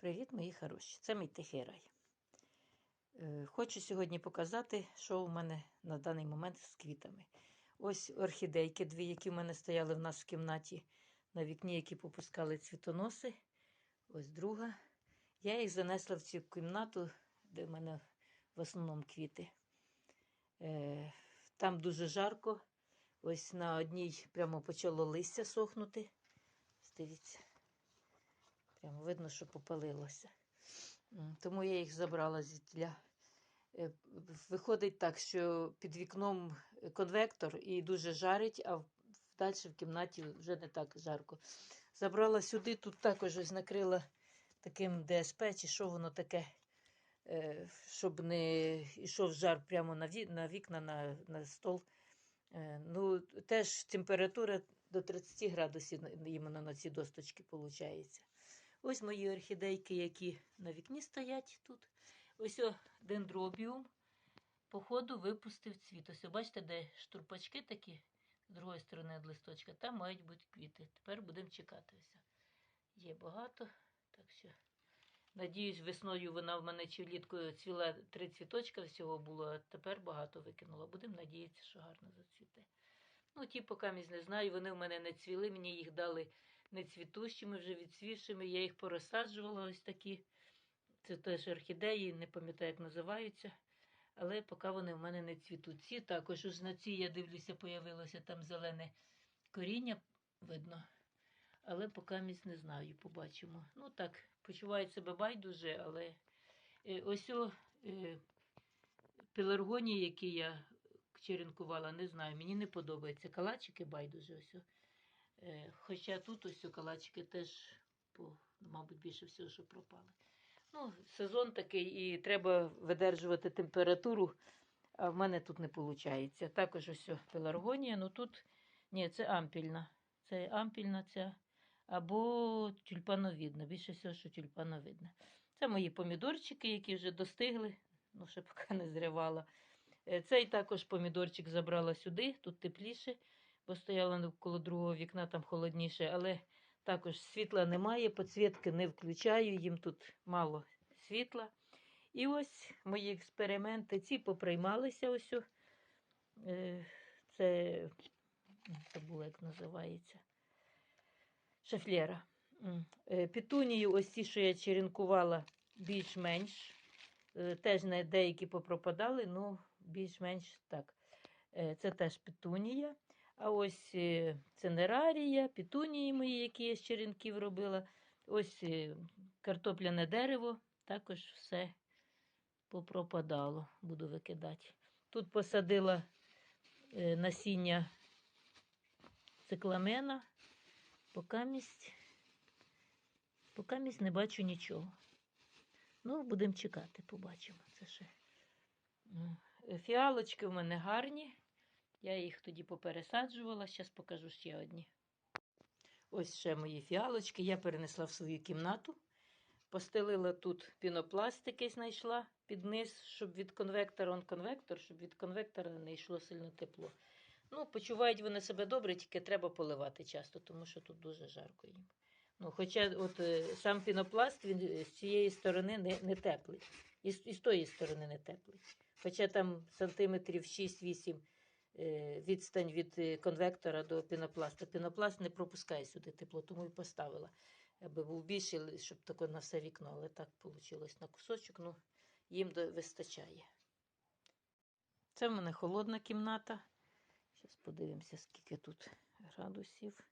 Привіт, мої хороші! Це мій тихий рай. Е, Хочу сьогодні показати, що у мене на даний момент з квітами. Ось орхідейки, дві, які в мене стояли в нас в кімнаті на вікні, які попускали цвітоноси. Ось друга. Я їх занесла в цю кімнату, де в мене в основному квіти. Е, Там дуже жарко. Ось на одній прямо почало листя сохнути. Дивіться. Прямо видно, що попалилося. Тому я їх забрала звідтіля. Е, Виходить так, що під вікном конвектор і дуже жарить, а далі в кімнаті вже не так жарко. Забрала сюди, тут також ось накрила таким ДСП, чи що воно таке, е, щоб не йшов жар прямо на вікна, на, на стол. Е, Ну, теж температура до 30 градусів іменно на ці досточки виходить. Ось мої орхідейки, які на вікні стоять тут. Ось о, дендробіум. Походу випустив цвіт. Ось, бачите, де штурпачки такі з другої сторони від листочка. Там мають бути квіти. Тепер будемо чекати. Ось. Є багато. Так що, надіюсь, весною вона в мене чи влітку цвіла три цвіточка всього було, а тепер багато викинула. Будемо надіятися, що гарно зацвіте. Ну, ті, поки не знаю, вони в мене не цвіли, мені їх дали не цвітущими, вже відцвівшими. Я їх порозсаджувала ось такі. Це теж орхідеї, не пам'ятаю, як називаються. Але поки вони в мене не цвітуть. Ці також ось на цій, я дивлюся, появилося там зелене коріння, видно. Але поки місь не знаю, побачимо. Ну так, почувають себе байдуже, але е, ось о е, пеларгонії, які я черенкувала, не знаю, мені не подобається. Калачики байдуже ось. о. Е, Хоча тут ось калачики теж, по, мабуть, більше всього, що пропали. Ну, сезон такий, і треба видержувати температуру, а в мене тут не виходить. Також ось пеларгонія, ну тут ні, це ампільна. Це ампільна ця або тюльпановидна. Більше всього, що тюльпановидна. Це мої помідорчики, які вже достигли, ну ще поки не зривала. Е, Цей також помідорчик забрала сюди, тут тепліше, бо стояла коло другого вікна, там холодніше, але також світла немає, підсвітки не включаю, їм тут мало світла. І ось мої експерименти. Ці поприймалися ось. Е, Це забула, як називається. Шефлєра. М. Е, ось ті, що я черенкувала, більш-менш. Е, Теж деякі попропадали, ну більш-менш так. Це теж петунія. А ось е, цинерарія, петунії мої, які я з черенків робила. Ось е, картопляне дерево, також все попропадало, буду викидати. Тут посадила е, насіння цикламена. Покамість, покамість не бачу нічого. Ну, будемо чекати, побачимо. Це ще. Фіалочки в мене гарні. Я їх тоді попересаджувала. Зараз покажу ще одні. Ось ще мої фіалочки. Я перенесла в свою кімнату. Постелила тут пінопласт, який знайшла під низ, щоб від конвектора, он конвектор, щоб від конвектора не йшло сильно тепло. Ну, почувають вони себе добре, тільки треба поливати часто, тому що тут дуже жарко їм. Ну, хоча от е, сам пінопласт він е, з цієї сторони не, не теплий, і, з- і з тої сторони не теплий. Хоча там сантиметрів 6-8 е, відстань від е, конвектора до пінопласта. Пінопласт не пропускає сюди тепло, тому і поставила. Аби був більший, щоб тако на все вікно, але так вийшло на кусочок, ну їм вистачає. Це в мене холодна кімната. Зараз подивимося, скільки тут градусів.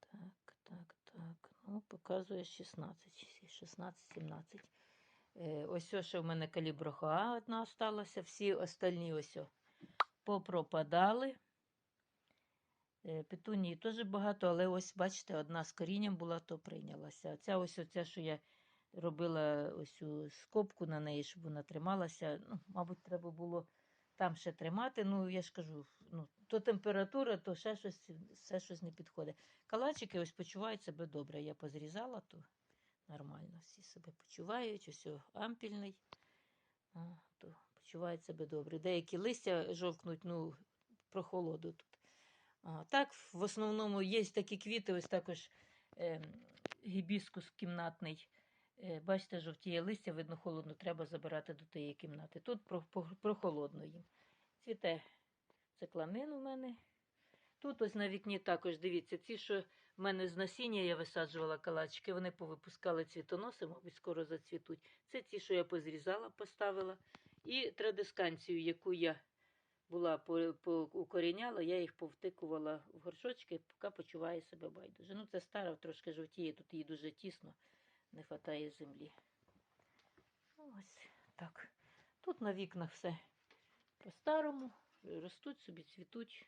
Так, так, так. Ну, показує 16, 16-17. Е, ось ще в мене каліброхоа одна осталася. Всі остальні ось о попропадали. Е, Петунії теж багато, але ось, бачите, одна з корінням була, то прийнялася. Ця ось оця, що я робила ось скобку на неї, щоб вона трималася. Ну, мабуть, треба було там ще тримати. Ну, я ж кажу, ну, то температура, то ще щось, все щось не підходить. Калачики ось почувають себе добре. Я позрізала, то нормально всі себе почувають. Ось ампільний, почувають себе добре. Деякі листя жовкнуть, ну, прохолоду тут. А, так, в основному є такі квіти, ось також. ем, гібіскус кімнатний. Е, Бачите, жовтіє листя, видно, холодно, треба забирати до тієї кімнати. Тут прохолодно їм. Цвіте цикланин у мене. Тут ось на вікні також, дивіться, ці, що в мене з насіння я висаджувала калачики, вони повипускали цвітоноси, мабуть, скоро зацвітуть. Це ті, що я позрізала, поставила. І традисканцію, яку я була поукоріняла, я їх повтикувала в горшочки, поки почуває себе байдуже. Ну, це стара, трошки жовтіє, тут їй дуже тісно, не вистачає землі. Ось так. Тут на вікнах все по-старому, ростуть собі, цвітуть,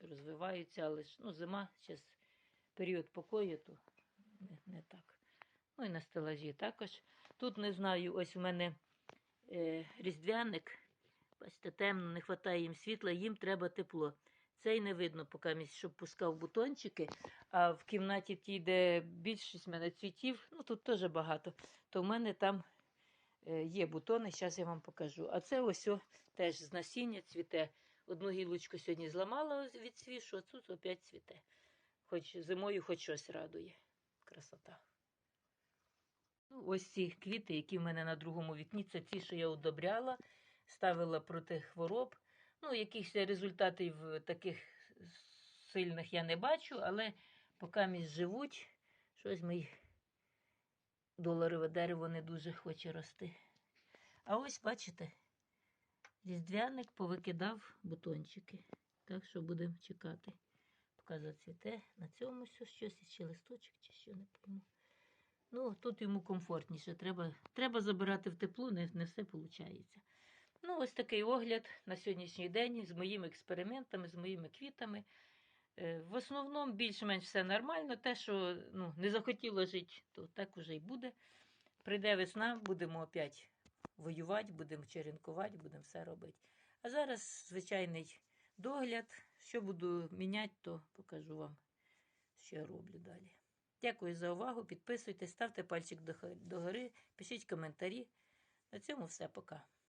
розвиваються, але ж ну, зима, зараз період покою, то не, не так. Ну і на стелажі також. Тут не знаю, ось у мене різдвяник. Бачите, темно, не вистачає їм світла, їм треба тепло. Це й не видно, поки щоб пускав бутончики. А в кімнаті тій, де більшість мене цвітів, ну тут теж багато, то в мене там е, є бутони, зараз я вам покажу. А це ось о, теж з насіння цвіте. Одну гілочку сьогодні зламала від свішу, а тут опять цвіте. Хоч зимою хоч щось радує. Красота. Ну, ось ці квіти, які в мене на другому вікні, це ті, що я удобряла, ставила проти хвороб. Ну, якихось результатів е, таких сильних я не бачу, але поки місь живуть, щось мій доларове дерево не дуже хоче рости. А ось, бачите, різдвяник повикидав бутончики. Так що будемо чекати, поки зацвіте. На цьому щось ще листочок чи що не пойму. Ну, тут йому комфортніше. Треба, треба забирати в тепло, не, не все виходить. Ну, ось такий огляд на сьогоднішній день з моїми експериментами, з моїми квітами. Е, В основному більш-менш все нормально. Те, що ну, не захотіло жити, то так уже й буде. Прийде весна, будемо опять воювати, будемо черенкувати, будемо все робити. А зараз звичайний догляд. Що буду міняти, то покажу вам, що я роблю далі. Дякую за увагу. Підписуйтесь, ставте пальчик догори, пишіть коментарі. На цьому все. Пока.